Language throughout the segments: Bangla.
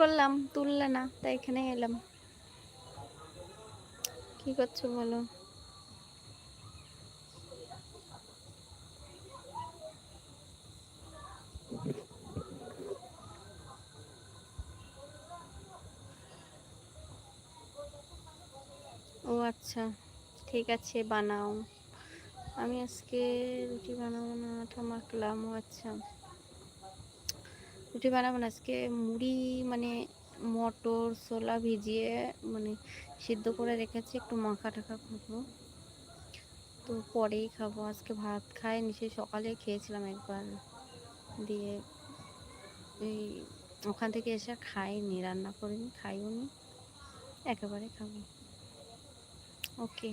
করলাম, তুললে না, তাই এখানে এলাম। কি করছ বলো? ও আচ্ছা ঠিক আছে, বানাও। আমি আজকে রুটি বানাবো না মাখলাম, ও আচ্ছা। রুটি বানাবেন আজকে মুড়ি মানে মটর, ছোলা ভিজিয়ে মানে সিদ্ধ করে রেখেছি, একটু মাখা টাখা করব। তো পরেই খাব। আজকে ভাত খাই নিচে সকালে খেয়েছিলাম একবার। দিয়ে এই ওখান থেকে এসে খাইনি, রান্না করিনি খাইও নি একেবারে খাব। ওকে,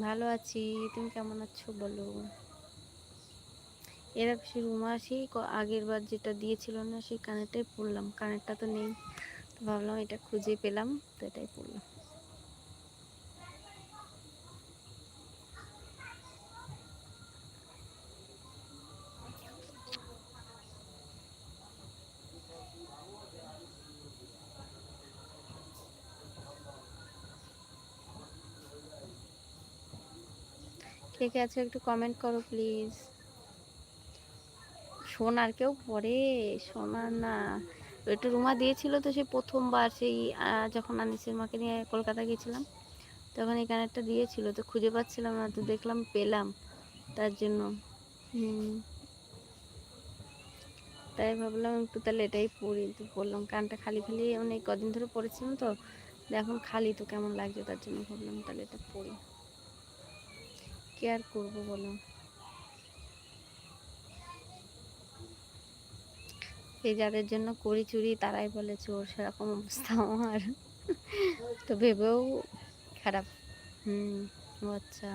ভালো আছি। তুমি কেমন আছো বলো? এর সে রুমা সেই আগের বার যেটা দিয়েছিল না, সেই কানেরটাই পরলাম কানেরটা তো নেই। তো ভাবলাম এটা খুঁজে পেলাম, তো এটাই পরলাম কে কে আছে একটু কমেন্ট করো প্লিজ সোনার কেউ পরে সোনার না। একটু রুমা দিয়েছিল তো সেই প্রথমবার, সেই যখন আনিসের মাকে নিয়ে কলকাতা গেছিলাম তখন এই কানেরটা দিয়েছিল, তো খুঁজে পাচ্ছিলাম না, তো দেখলাম পেলাম তার জন্য। তাই ভাবলাম একটু তাহলে এটাই পড়ি, তো বললাম কানটা খালি খালি অনেক কদিন ধরে পড়েছিলাম তো এখন খালি তো কেমন লাগছে তার জন্য ভাবলাম তাহলে এটা পড়ি। কি আর করব বলো? এই যাদের জন্য করি চুরি তারাই বলে চোর সেরকম অবস্থা আমার। তো ভেবেও খারাপ। হুম আচ্ছা।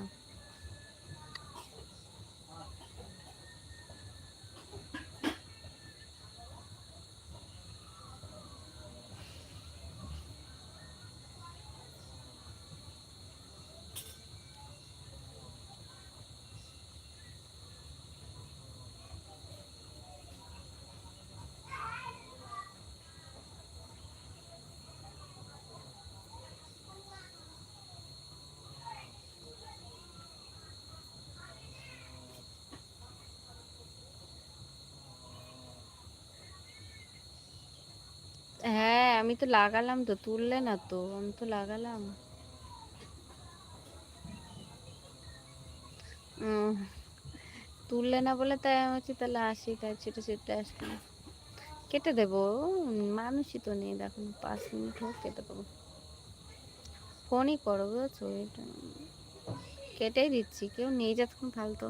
হ্যাঁ আমি তো লাগালাম তো, তুললে না তো, আমি তো লাগালাম। তুললে না বলে তাই আমি হচ্ছে তাহলে আসি তাই ছেটে ছেটে আসব। কেটে দেবো মানুষই তো নেই, দেখো, পাঁচ মিনিট হোক কেটে দেবো। ফোনই করো, বুঝেছ? এটা কেটেই দিচ্ছি, কেউ নেই যতক্ষণ ফালতো।